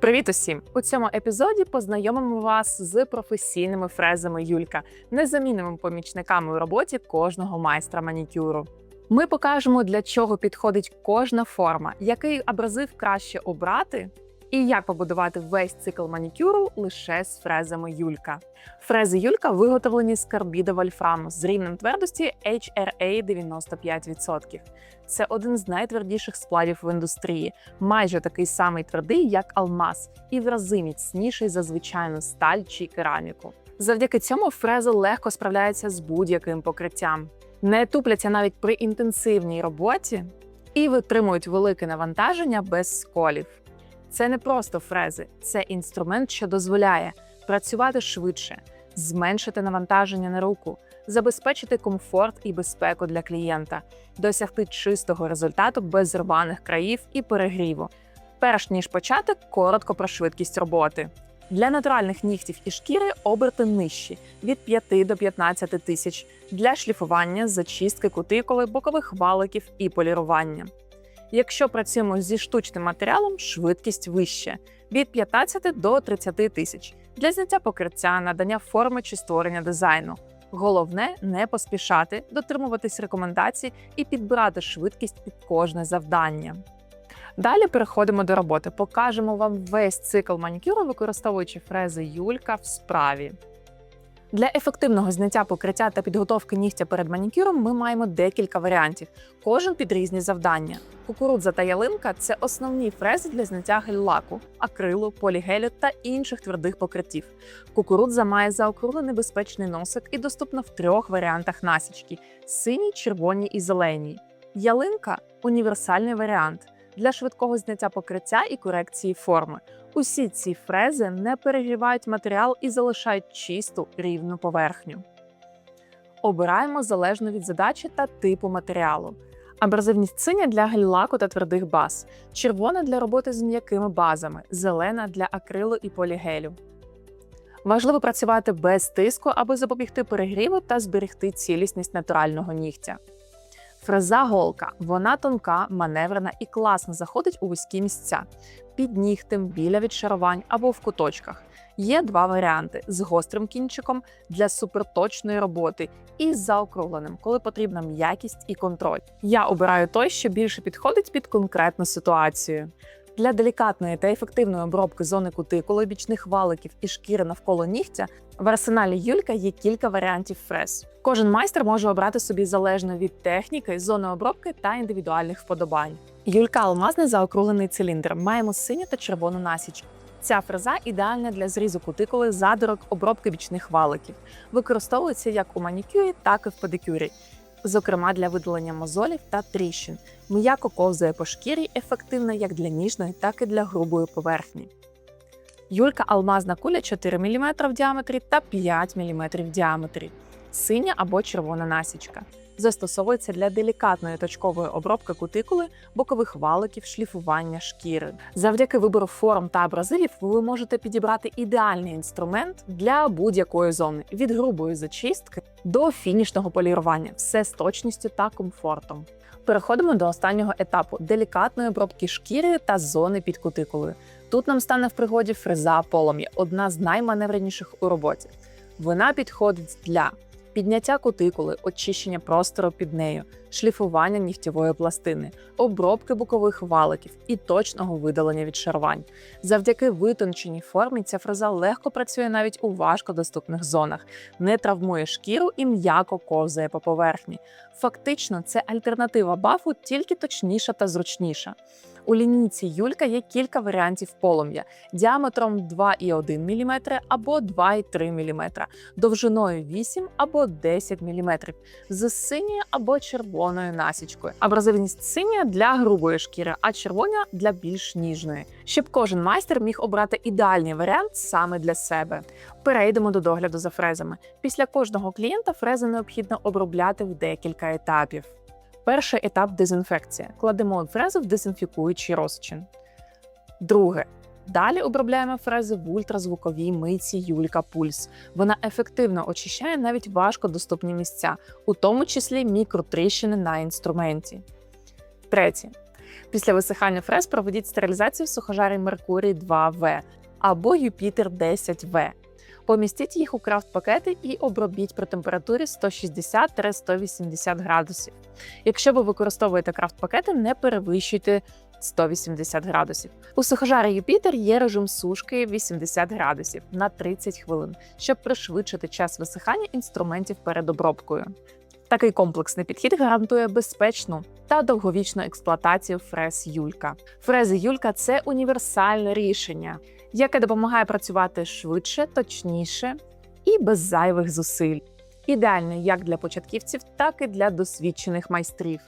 Привіт усім! У цьому епізоді познайомимо вас з професійними фрезами Юлька, незамінними помічниками у роботі кожного майстра манікюру. Ми покажемо, для чого підходить кожна форма, який абразив краще обрати, і як побудувати весь цикл манікюру лише з фрезами Юлька. Фрези Юлька виготовлені з карбіда вольфраму з рівнем твердості HRA 95%. Це один з найтвердіших сплавів в індустрії, майже такий самий твердий, як алмаз, і в рази міцніший за звичайну сталь чи кераміку. Завдяки цьому фрези легко справляються з будь-яким покриттям, не тупляться навіть при інтенсивній роботі і витримують велике навантаження без сколів. Це не просто фрези, це інструмент, що дозволяє працювати швидше, зменшити навантаження на руку, забезпечити комфорт і безпеку для клієнта, досягти чистого результату без рваних країв і перегріву. Перш ніж почати, коротко про швидкість роботи. Для натуральних нігтів і шкіри оберти нижчі від 5 до 15 тисяч для шліфування, зачистки кутикули, бокових валиків і полірування. Якщо працюємо зі штучним матеріалом, швидкість вища від 15 до 30 тисяч для зняття покриття, надання форми чи створення дизайну. Головне не поспішати, дотримуватись рекомендацій і підбирати швидкість під кожне завдання. Далі переходимо до роботи. Покажемо вам весь цикл манікюру, використовуючи фрези Юлька в справі. Для ефективного зняття покриття та підготовки нігтя перед манікюром ми маємо декілька варіантів, кожен під різні завдання. Кукурудза та ялинка це основні фрези для зняття гель-лаку, акрилу, полігелю та інших твердих покриттів. Кукурудза має заокруглений безпечний носик і доступна в трьох варіантах насічки: синій, червоній і зеленій. Ялинка універсальний варіант для швидкого зняття покриття і корекції форми. Усі ці фрези не перегрівають матеріал і залишають чисту рівну поверхню. Обираємо залежно від задачі та типу матеріалу. Абразивність синя для гель-лаку та твердих баз, червона для роботи з м'якими базами, зелена для акрилу і полігелю. Важливо працювати без тиску, аби запобігти перегріву та зберегти цілісність натурального нігтя. Фреза голка. Вона тонка, маневрена і класно заходить у вузькі місця під нігтем, біля відшарувань або в куточках. Є два варіанти: з гострим кінчиком для суперточної роботи і з заокругленим, коли потрібна м'якість і контроль. Я обираю той, що більше підходить під конкретну ситуацію. Для делікатної та ефективної обробки зони кутикули, бічних валиків і шкіри навколо нігтя в арсеналі Юлька є кілька варіантів фрез. Кожен майстер може обрати собі залежно від техніки, зони обробки та індивідуальних вподобань. Юлька алмазний заокруглений циліндр. Маємо синю та червону насічку. Ця фреза ідеальна для зрізу кутикули, задорок, обробки бічних валиків. Використовується як у манікюрі, так і в педикюрі, зокрема для видалення мозолів та тріщин. М'яко ковзає по шкірі, ефективна як для ніжної, так і для грубої поверхні. Юлька алмазна куля 4 мм в діаметрі та 5 мм в діаметрі, синя або червона насічка. Застосовується для делікатної точкової обробки кутикули, бокових валиків, шліфування шкіри. Завдяки вибору форм та абразивів ви можете підібрати ідеальний інструмент для будь-якої зони від грубої зачистки до фінішного полірування, все з точністю та комфортом. Переходимо до останнього етапу делікатної обробки шкіри та зони під кутикулою. Тут нам стане в пригоді фреза полум'я, одна з найманевреніших у роботі. Вона підходить для підняття кутикули, очищення простору під нею, шліфування нігтєвої пластини, обробки бокових валиків і точного видалення від шарвань. Завдяки витонченій формі ця фреза легко працює навіть у важкодоступних зонах, не травмує шкіру і м'яко ковзає по поверхні. Фактично, це альтернатива бафу, тільки точніша та зручніша. У лінійці Юлька є кілька варіантів полум'я діаметром 2,1 мм або 2,3 мм, довжиною 8 або 10 мм, з синьою або червоною насічкою. Абразивність синя для грубої шкіри, а червона для більш ніжної, щоб кожен майстер міг обрати ідеальний варіант саме для себе. Перейдемо до догляду за фрезами. Після кожного клієнта фрези необхідно обробляти в декілька етапів. Перший етап дезінфекція. Кладемо фрезу в дезінфікуючий розчин. Друге. Далі обробляємо фрези в ультразвуковій мийці Юлька Пульс. Вона ефективно очищає навіть важкодоступні місця, у тому числі мікротріщини на інструменті. Третє. Після висихання фрез проведіть стерилізацію в сухожарі Меркурій 2В або Юпітер 10В. Помістіть їх у крафт-пакети і обробіть при температурі 160-180 градусів. Якщо ви використовуєте крафт-пакети, не перевищуйте 180 градусів. У сухожарі Юпітер є режим сушки 80 градусів на 30 хвилин, щоб пришвидшити час висихання інструментів перед обробкою. Такий комплексний підхід гарантує безпечну та довговічну експлуатацію фрез Юлька. Фрези Юлька це універсальне рішення, яке допомагає працювати швидше, точніше і без зайвих зусиль. Ідеальне як для початківців, так і для досвідчених майстрів.